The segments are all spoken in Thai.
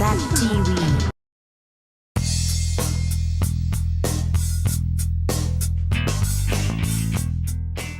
ZTV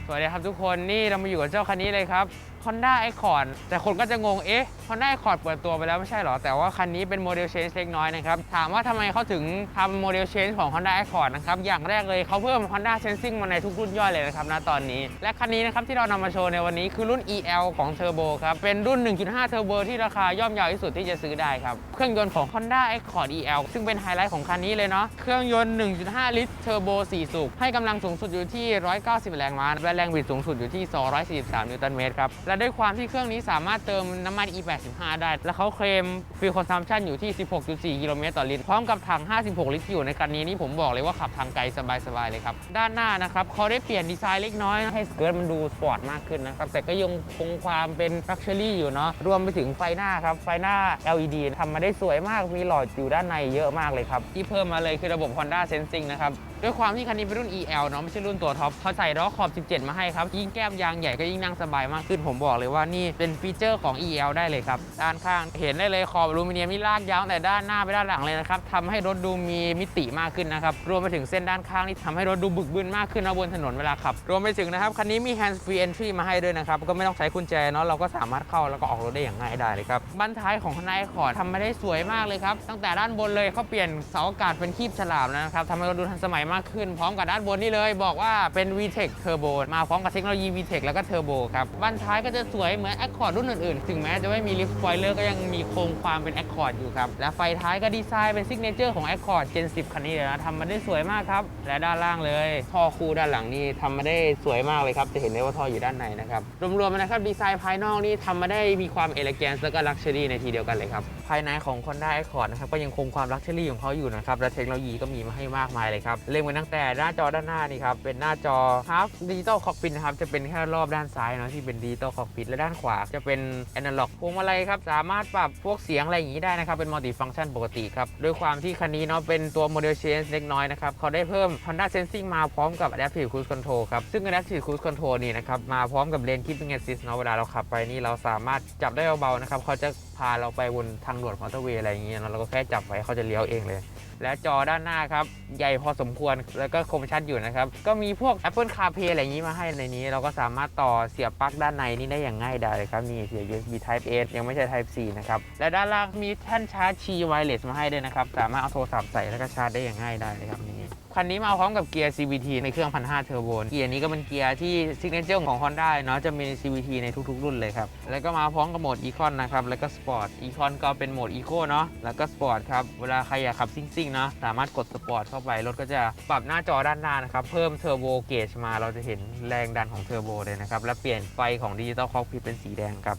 สวัสดีครับทุกคนนี่เรามาอยู่กับเจ้าคันนี้เลยครับ Honda Accord แต่คนก็จะงง เอ๊ะ Honda Accord เปิดตัวไปแล้วไม่ใช่เหรอ แต่ว่าคันนี้เป็นโมเดล change เล็กน้อยนะครับ ถามว่าทำไมเขาถึงทำโมเดล change ของ Honda Accord นะครับ อย่างแรกเลยเขาเพิ่ม Honda Sensing มาในทุกรุ่นย่อยเลยนะครับณตอนนี้ และคันนี้นะครับที่เรานำมาโชว์ในวันนี้คือรุ่น EL ของ Turbo ครับ เป็นรุ่น 1.5 Turbo ที่ราคาย่อมเยาวที่สุดที่จะซื้อได้ครับ เครื่องยนต์ของ Honda Accord EL ซึ่งเป็นไฮไลท์ของคันนี้เลยเนาะ เครื่องยนต์ 1.5 ลิตรเทอร์โบ4สูบ ให้กำลังสูงสุดอยู่ที่ 190 แรงม้า และแรงบิดสูงสุดอยู่ที่ 243 นิวตันเมตรครับ และด้วยความที่เครื่องนี้สามารถเติมน้ำมัน E85 ได้ และเขาเคลมฟิลคอนซัมชันอยู่ที่ 16.4 กิโลเมตรต่อลิตร พร้อมกับถัง 56 ลิตรที่อยู่ในคันนี้นี่ผมบอกเลยว่าขับทางไกลสบายๆเลยครับ ด้านหน้านะครับเขาได้เปลี่ยนดีไซน์เล็กน้อย ให้สเกิร์ตมันดูสปอร์ตมากขึ้นนะครับ แต่ก็ยังคงความเป็นลักชัวรี่อยู่เนาะ รวมไปถึงไฟหน้าครับ ไฟหน้า LED ทำมาได้สวยมาก มีหลอดอยู่ด้านในเยอะมากเลยครับ ที่เพิ่มมาเลยคือระบบ Honda Sensing นะครับด้วยความที่คันนี้เป็นรุ่น EL เนาะไม่ใช่รุ่นตัวท็อปเขาใส่ล้อขอบ 17 มาให้ครับยิ่งแก้มยางใหญ่ก็ยิ่งนั่งสบายมากขึ้นผมบอกเลยว่านี่เป็นฟีเจอร์ของ EL ได้เลยครับ ด้านข้างเห็นได้เลยขอบอลูมิเนียมนี่ลากยาวตั้งแต่ด้านหน้าไปด้านหลังเลยนะครับทำให้รถดูมีมิติมากขึ้นนะครับรวมไปถึงเส้นด้านข้างนี่ทำให้รถดูบึกบึนมากขึ้นนะบนถนนเวลาขับ รวมไปถึงนะครับคันนี้มี hands free entry มาให้ด้วยนะครับก็ไม่ต้องใช้กุญแจเนาะเราก็สามารถเข้าแล้วก็ออกรถได้อย่างง่ายดายเลยครับบั้นท้ายของคันไอคอร์ดทำมาได้สวยมากเลยครับตั้งแต่ด้านบนเลยเขาเปลี่ยนเสาอากาศเป็นคีบฉลามนะครับทำให้รถดูทันสมัยมากขึ้น พร้อมกับด้านบนนี่เลย บอกว่าเป็น VTEC Turbo มาพร้อมกับเทคโนโลยี VTEC แล้วก็ Turbo ครับบันท้ายก็จะสวยเหมือน Accord รุ่นอื่นๆ ถึงแม้จะไม่มี Lift Spoiler ก็ยังมีโครงความเป็น Accord อยู่ครับ และไฟท้ายก็ดีไซน์เป็นซิกเนเจอร์ของ Accord Gen 10 คันนี้เลยนะทำมาได้สวยมากครับ และด้านล่างเลยท่อคู่ด้านหลังนี่ทำมาได้สวยมากเลยครับ จะเห็นได้ว่าท่ออยู่ด้านในนะครับ รวมๆนะครับดีไซน์ภายนอกนี่ทำมาได้มีความเอเลแกนซ์แล้วก็ลักชัวรี่ในทีเดียวกันเลยครับภายในของ Honda Accord นะครับก็ยังคงความลักชัวรี่ของเขาอยู่นะครับและเทคโนโลยีก็มีมาให้มากมายเลยครับเริ่มกันตั้งแต่หน้าจอด้านหน้านี่ครับเป็นหน้าจอ Half Digital Cockpit นะครับจะเป็นแค่รอบด้านซ้ายเนาะที่เป็น Digital Cockpit และด้านขวาจะเป็น Analog พวงมาลัยครับสามารถปรับพวกเสียงอะไรอย่างนี้ได้นะครับเป็น Multi Function ปกติครับด้วยความที่คันนี้เนาะเป็นตัว Model Change เล็กน้อยนะครับเขาได้เพิ่ม Honda Sensing มาพร้อมกับ Adaptive Cruise Control ครับซึ่ง Adaptive Cruise Control นี่นะครับมาพร้อมกับ Lane Keeping Assist เนาะเวลาเราขับไปนี่เราสามารถจับได้เบาๆนะครับเขาจะพาเราไปบนทางด่วนมอเตอร์เวย์อะไรอย่างเงี้ยเนอะเราก็แค่จับไว้เขาจะเลี้ยวเองเลย และจอด้านหน้าครับ ใหญ่พอสมควรแล้วก็คมชัดอยู่นะครับ ก็มีพวก Apple CarPlay อะไรอย่างนี้มาให้ในนี้ เราก็สามารถต่อเสียบปลั๊กด้านในนี่ได้อย่างง่ายดายเลยครับนี่เสียบ USB Type A ยังไม่ใช่ Type C นะครับ และด้านล่างมีแท่นชาร์จ Qi Wireless มาให้ด้วยนะครับ สามารถเอาโทรศัพท์ใส่แล้วก็ชาร์จได้อย่างง่ายดายเลยครับนี คันนี้มาพร้อมกับเกียร์ CVT ในเครื่อง 1,500 เทอร์โบเกียร์นี้ก็เป็นเกียร์ที่ซิกเนเจอร์ของ Honda เนาะจะมี CVT ในทุกๆ รุ่นเลยครับ แล้วก็มาพร้อมกับโหมด Econ นะครับ แล้วก็ Sport Econ ก็เป็นโหมด Eco เนาะแล้วก็ Sport ครับ เวลาใครอยากขับซิ่งๆเนาะสามารถกด Sport เข้าไป รถก็จะปรับหน้าจอด้านหน้านะครับ เพิ่มเทอร์โบเกจมาเราจะเห็นแรงดันของเทอร์โบเลยนะครับและเปลี่ยนไฟของ Digital Cockpit เป็นสีแดงครับ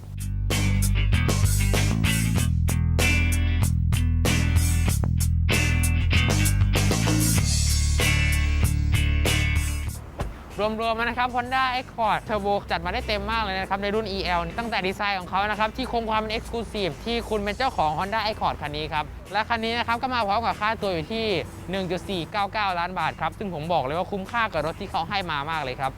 รวมๆมานะครับ Honda Accord Turbo จัดมาได้เต็มมากเลยนะครับ ในรุ่น EL นี่ตั้งแต่ดีไซน์ของเขานะครับ ที่คงความเป็น Exclusive ที่คุณเป็นเจ้าของ Honda Accord คันนี้ครับ และคันนี้นะครับ ก็มาพร้อมกับค่าตัวอยู่ที่ 1.499 ล้านบาทครับ ซึ่งผมบอกเลยว่าคุ้มค่ากับรถที่เขาให้มามากเลยครับ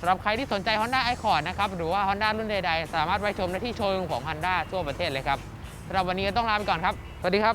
สำหรับใครที่สนใจ Honda Accord นะครับหรือว่า Honda รุ่นใดๆ สามารถไปชมได้ที่โชว์รูมของ Honda ทั่วประเทศเลยครับสำหรับวันนี้ก็ต้องลาไปก่อนครับสวัสดีครับ